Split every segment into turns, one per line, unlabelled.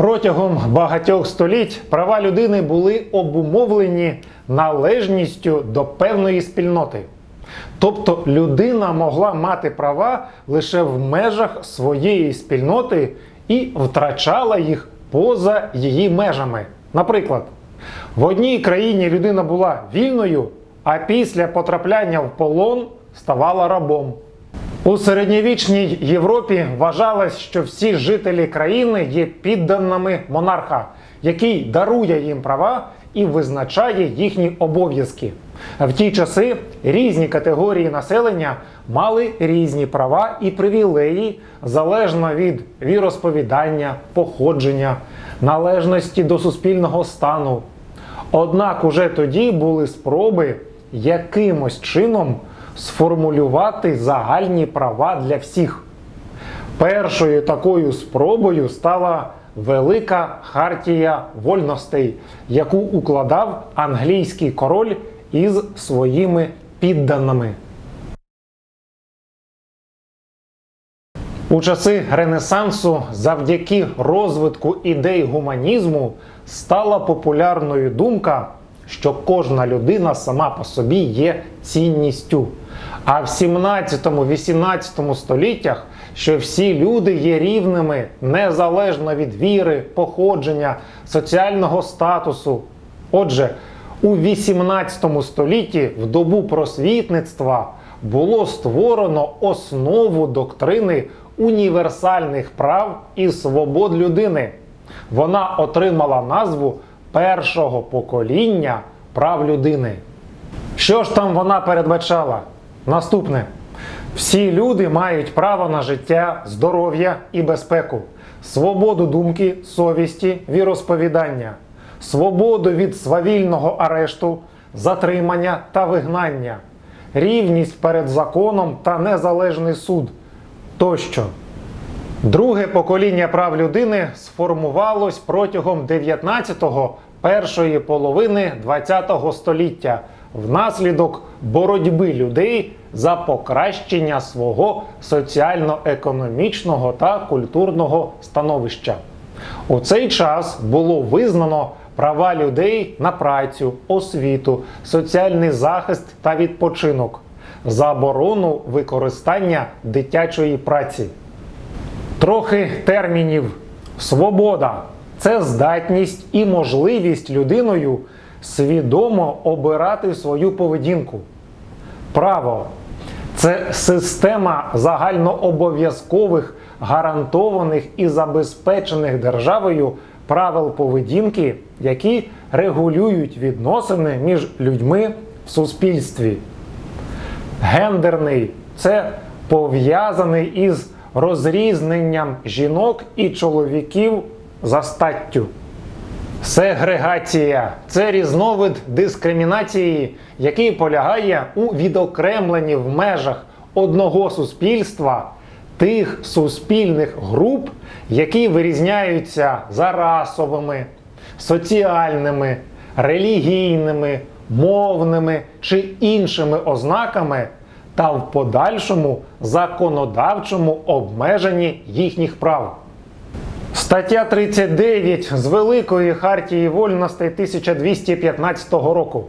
Протягом багатьох століть права людини були обумовлені належністю до певної спільноти. Тобто людина могла мати права лише в межах своєї спільноти і втрачала їх поза її межами. Наприклад, в одній країні людина була вільною, а після потрапляння в полон ставала рабом. У середньовічній Європі вважалось, що всі жителі країни є підданими монарха, який дарує їм права і визначає їхні обов'язки. В ті часи різні категорії населення мали різні права і привілеї залежно від віросповідання, походження, належності до суспільного стану. Однак уже тоді були спроби якимось чином сформулювати загальні права для всіх. Першою такою спробою стала Велика Хартія вольностей, яку укладав англійський король із своїми підданими. У часи Ренесансу, завдяки розвитку ідей гуманізму, стала популярною думка, що кожна людина сама по собі є цінністю. А в 17-18 століттях, що всі люди є рівними незалежно від віри, походження, соціального статусу. Отже, у 18 столітті в добу просвітництва було створено основу доктрини універсальних прав і свобод людини. Вона отримала назву першого покоління прав людини. Що ж там вона передбачала? Наступне. Всі люди мають право на життя, здоров'я і безпеку, свободу думки, совісті, віросповідання, свободу від свавільного арешту, затримання та вигнання, рівність перед законом та незалежний суд тощо. Друге покоління прав людини сформувалось протягом 19-го, першої половини 20-го століття внаслідок боротьби людей за покращення свого соціально-економічного та культурного становища. У цей час було визнано права людей на працю, освіту, соціальний захист та відпочинок, заборону використання дитячої праці. Трохи термінів. Свобода це здатність і можливість людиною свідомо обирати свою поведінку. Право це система загальнообов'язкових, гарантованих і забезпечених державою правил поведінки, які регулюють відносини між людьми в суспільстві. Гендерний це пов'язаний із розрізненням жінок і чоловіків за статтю. Сегрегація це різновид дискримінації, який полягає у відокремленні в межах одного суспільства тих суспільних груп, які вирізняються за расовими, соціальними, релігійними, мовними чи іншими ознаками та в подальшому законодавчому обмеженні їхніх прав. Стаття 39 з Великої Хартії вольностей 1215 року.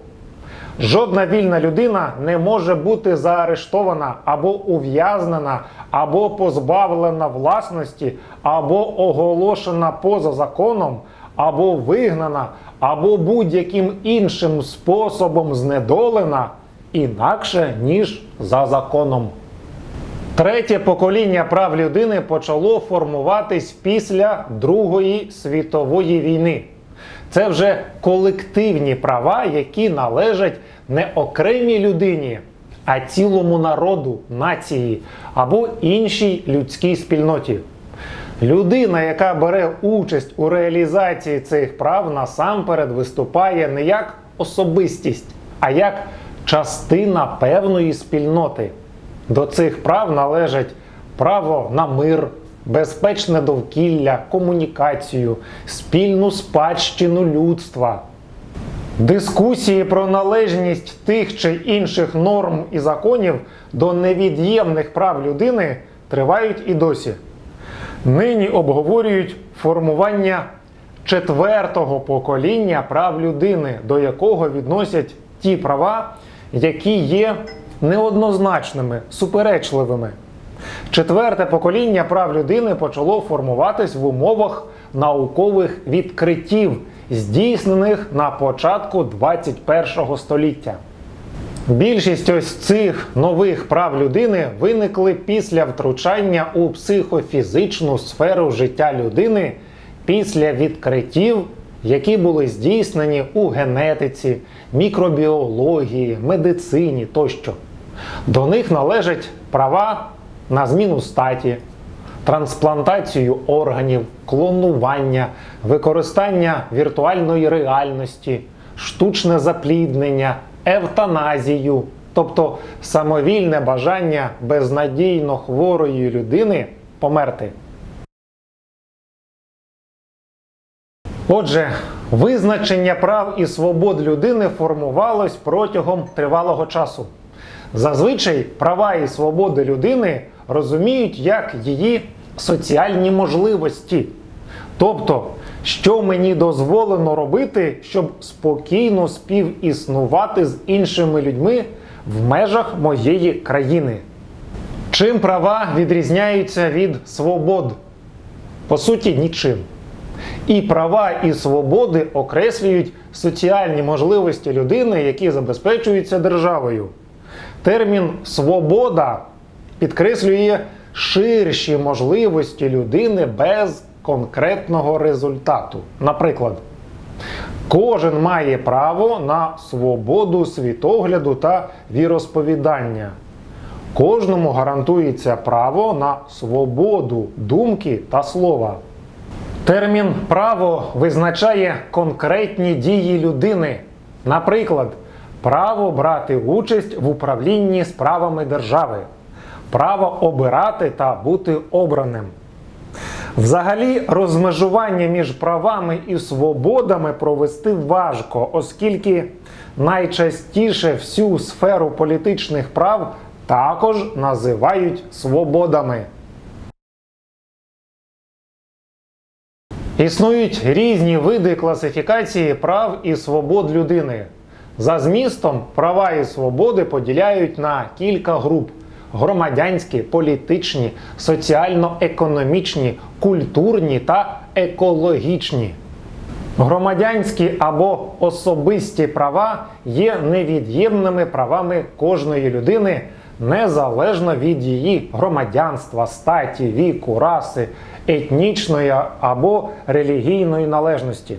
Жодна вільна людина не може бути заарештована або ув'язнена, або позбавлена власності, або оголошена поза законом, або вигнана, або будь-яким іншим способом знедолена інакше, ніж за законом. Третє покоління прав людини почало формуватись після Другої світової війни. Це вже колективні права, які належать не окремій людині, а цілому народу, нації або іншій людській спільноті. Людина, яка бере участь у реалізації цих прав, насамперед виступає не як особистість, а як частина певної спільноти. До цих прав належать право на мир, безпечне довкілля, комунікацію, спільну спадщину людства. Дискусії про належність тих чи інших норм і законів до невід'ємних прав людини тривають і досі. Нині обговорюють формування четвертого покоління прав людини, до якого відносять ті права, які є неоднозначними, суперечливими. Четверте покоління прав людини почало формуватись в умовах наукових відкриттів, здійснених на початку 21 століття. Більшість ось цих нових прав людини виникли після втручання у психофізичну сферу життя людини після відкриттів, які були здійснені у генетиці, мікробіології, медицині тощо. До них належать права на зміну статі, трансплантацію органів, клонування, використання віртуальної реальності, штучне запліднення, евтаназію, тобто самовільне бажання безнадійно хворої людини померти. Отже, визначення прав і свобод людини формувалось протягом тривалого часу. Зазвичай права і свободи людини розуміють як її соціальні можливості. Тобто, що мені дозволено робити, щоб спокійно співіснувати з іншими людьми в межах моєї країни. Чим права відрізняються від свобод? По суті, нічим. І права і свободи окреслюють соціальні можливості людини, які забезпечуються державою. Термін свобода підкреслює ширші можливості людини без конкретного результату. Наприклад, кожен має право на свободу світогляду та віросповідання. Кожному гарантується право на свободу думки та слова. Термін право визначає конкретні дії людини. Наприклад, право брати участь в управлінні справами держави, право обирати та бути обраним. Взагалі, розмежування між правами і свободами провести важко, оскільки найчастіше всю сферу політичних прав також називають свободами. Існують різні види класифікації прав і свобод людини. За змістом права і свободи поділяють на кілька груп: громадянські, політичні, соціально-економічні, культурні та екологічні. Громадянські або особисті права є невід'ємними правами кожної людини незалежно від її громадянства, статі, віку, раси, етнічної або релігійної належності.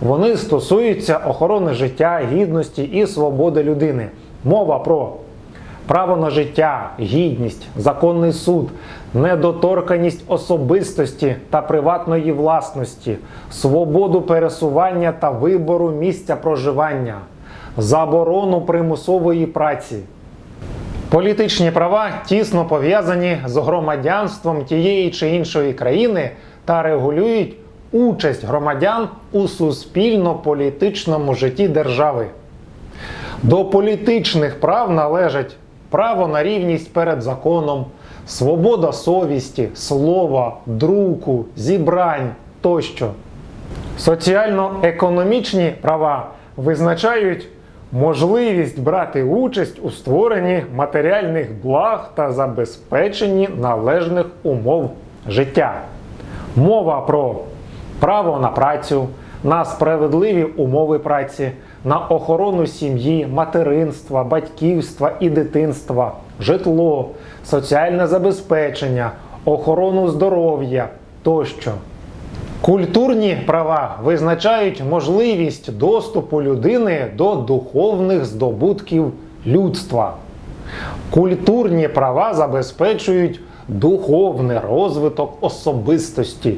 Вони стосуються охорони життя, гідності і свободи людини. Мова про право на життя, гідність, законний суд, недоторканість особистості та приватної власності, свободу пересування та вибору місця проживання, заборону примусової праці. Політичні права тісно пов'язані з громадянством тієї чи іншої країни та регулюють участь громадян у суспільно-політичному житті держави. До політичних прав належать право на рівність перед законом, свобода совісті, слова, друку, зібрань тощо. Соціально-економічні права визначають можливість брати участь у створенні матеріальних благ та забезпеченні належних умов життя. Мова про право на працю, на справедливі умови праці, на охорону сім'ї, материнства, батьківства і дитинства, житло, соціальне забезпечення, охорону здоров'я тощо. Культурні права визначають можливість доступу людини до духовних здобутків людства. Культурні права забезпечують духовний розвиток особистості.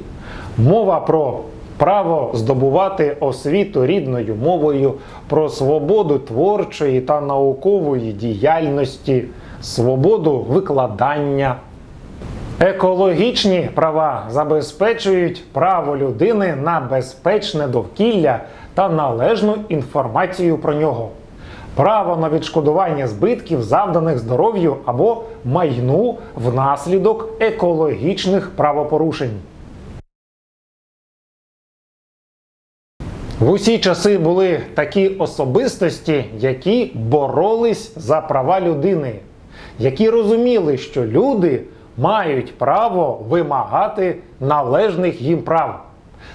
Мова про право здобувати освіту рідною мовою, про свободу творчої та наукової діяльності, свободу викладання. Екологічні права забезпечують право людини на безпечне довкілля та належну інформацію про нього, право на відшкодування збитків, завданих здоров'ю або майну внаслідок екологічних правопорушень. В усі часи були такі особистості, які боролись за права людини, які розуміли, що люди мають право вимагати належних їм прав,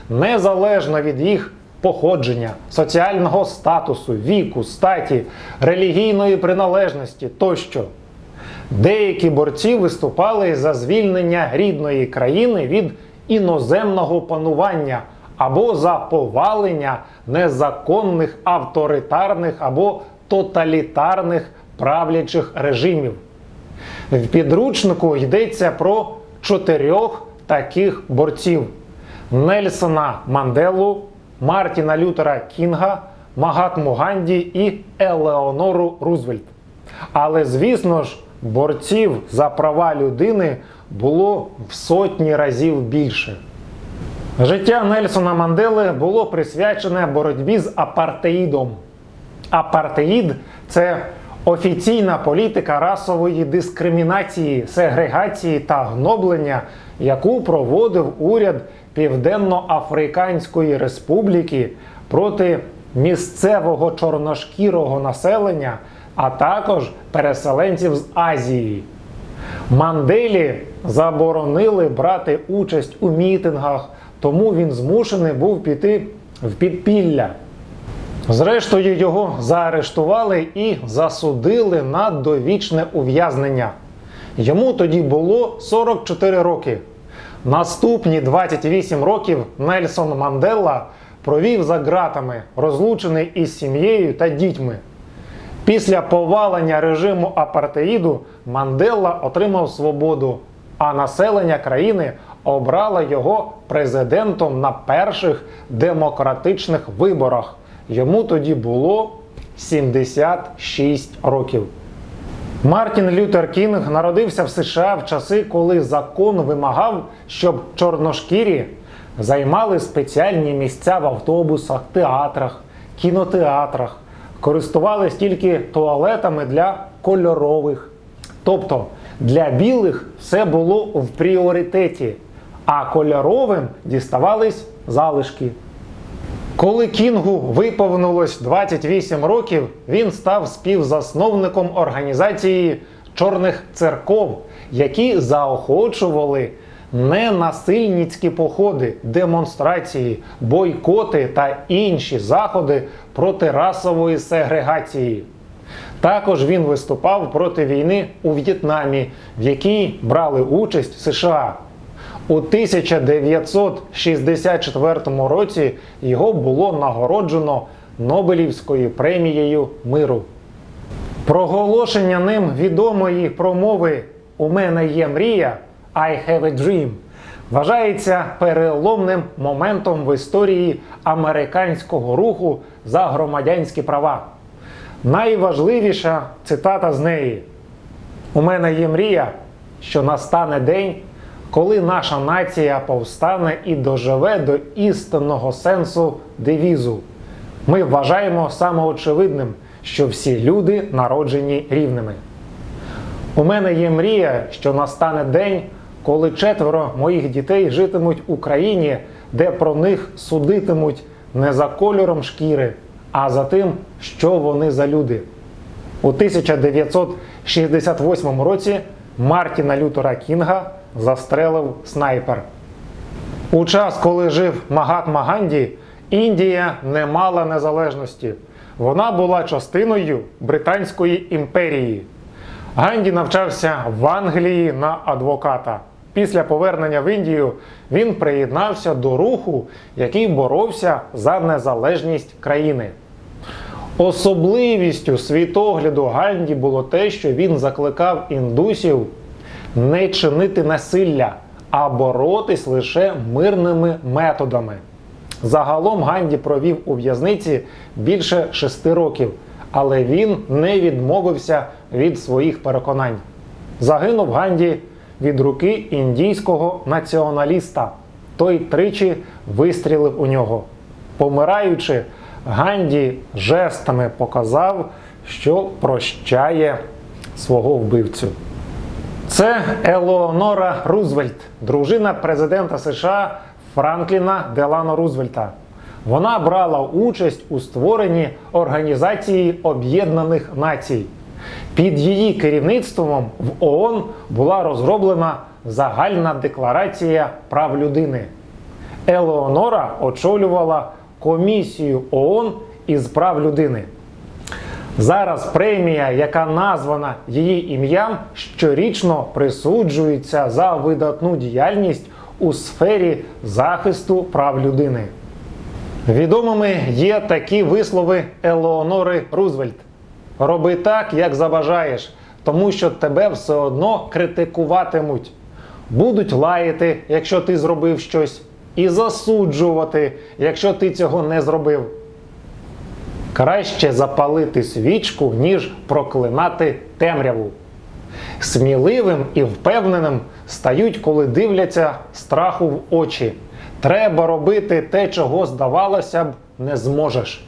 незалежно від їх походження, соціального статусу, віку, статі, релігійної приналежності тощо. Деякі борці виступали за звільнення рідної країни від іноземного панування або за повалення незаконних авторитарних або тоталітарних правлячих режимів. В підручнику йдеться про чотирьох таких борців: Нельсона Манделу, Мартіна Лютера Кінга, Магатму Ганді і Елеонору Рузвельт. Але, звісно ж, борців за права людини було в сотні разів більше. Життя Нельсона Мандели було присвячене боротьбі з апартеїдом. Апартеїд це офіційна політика расової дискримінації, сегрегації та гноблення, яку проводив уряд Південно-Африканської Республіки проти місцевого чорношкірого населення, а також переселенців з Азії. Манделі заборонили брати участь у мітингах, тому він змушений був піти в підпілля. Зрештою, його заарештували і засудили на довічне ув'язнення. Йому тоді було 44 роки. Наступні 28 років Нельсон Мандела провів за ґратами, розлучений із сім'єю та дітьми. Після повалення режиму апартеїду Мандела отримав свободу, а населення країни обрало його президентом на перших демократичних виборах. Йому тоді було 76 років. Мартін Лютер Кінг народився в США в часи, коли закон вимагав, щоб чорношкірі займали спеціальні місця в автобусах, театрах, кінотеатрах, користувались тільки туалетами для кольорових. Тобто для білих все було в пріоритеті, а кольоровим діставались залишки. Коли Кінгу виповнилось 28 років, він став співзасновником організації чорних церков, які заохочували ненасильницькі походи, демонстрації, бойкоти та інші заходи проти расової сегрегації. Також він виступав проти війни у В'єтнамі, в якій брали участь США. У 1964 році його було нагороджено Нобелівською премією миру. Проголошення ним відомої промови У мене є мрія I have a dream вважається переломним моментом в історії американського руху за громадянські права. Найважливіша цитата з неї: У мене є мрія, що настане день, коли наша нація повстане і доживе до істинного сенсу девізу. Ми вважаємо самоочевидним, що всі люди народжені рівними. У мене є мрія, що настане день, коли четверо моїх дітей житимуть в Україні, де про них судитимуть не за кольором шкіри, а за тим, що вони за люди. У 1968 році Мартіна Лютера Кінга застрелив снайпер. У час, коли жив Магатма Ганді, Індія не мала незалежності. Вона була частиною Британської імперії. Ганді навчався в Англії на адвоката. Після повернення в Індію він приєднався до руху, який боровся за незалежність країни. Особливістю світогляду Ганді було те, що він закликав індусів не чинити насилля, а боротись лише мирними методами. Загалом Ганді провів у в'язниці більше шести років, але він не відмовився від своїх переконань. Загинув Ганді від руки індійського націоналіста. Той тричі вистрілив у нього. Помираючи, Ганді жестами показав, що прощає свого вбивцю. Це Елеонора Рузвельт, дружина президента США Франкліна Делано Рузвельта. Вона брала участь у створенні Організації Об'єднаних Націй. Під її керівництвом в ООН була розроблена загальна декларація прав людини. Елеонора очолювала комісію ООН із прав людини. Зараз премія, яка названа її ім'ям, щорічно присуджується за видатну діяльність у сфері захисту прав людини. Відомими є такі вислови Елеонори Рузвельт: роби так, як забажаєш, тому що тебе все одно критикуватимуть. Будуть лаяти, якщо ти зробив щось, і засуджувати, якщо ти цього не зробив. Краще запалити свічку, ніж проклинати темряву. Сміливим і впевненим стають, коли дивляться страху в очі. Треба робити те, чого здавалося б, не зможеш.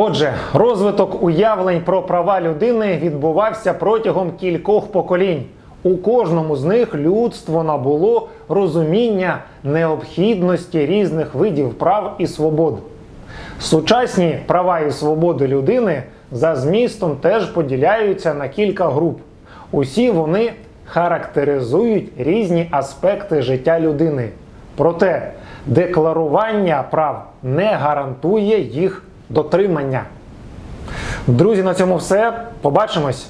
Отже, розвиток уявлень про права людини відбувався протягом кількох поколінь. У кожному з них людство набуло розуміння необхідності різних видів прав і свобод. Сучасні права і свободи людини за змістом теж поділяються на кілька груп. Усі вони характеризують різні аспекти життя людини. Проте декларування прав не гарантує їх дотримання. Друзі, на цьому все. Побачимось!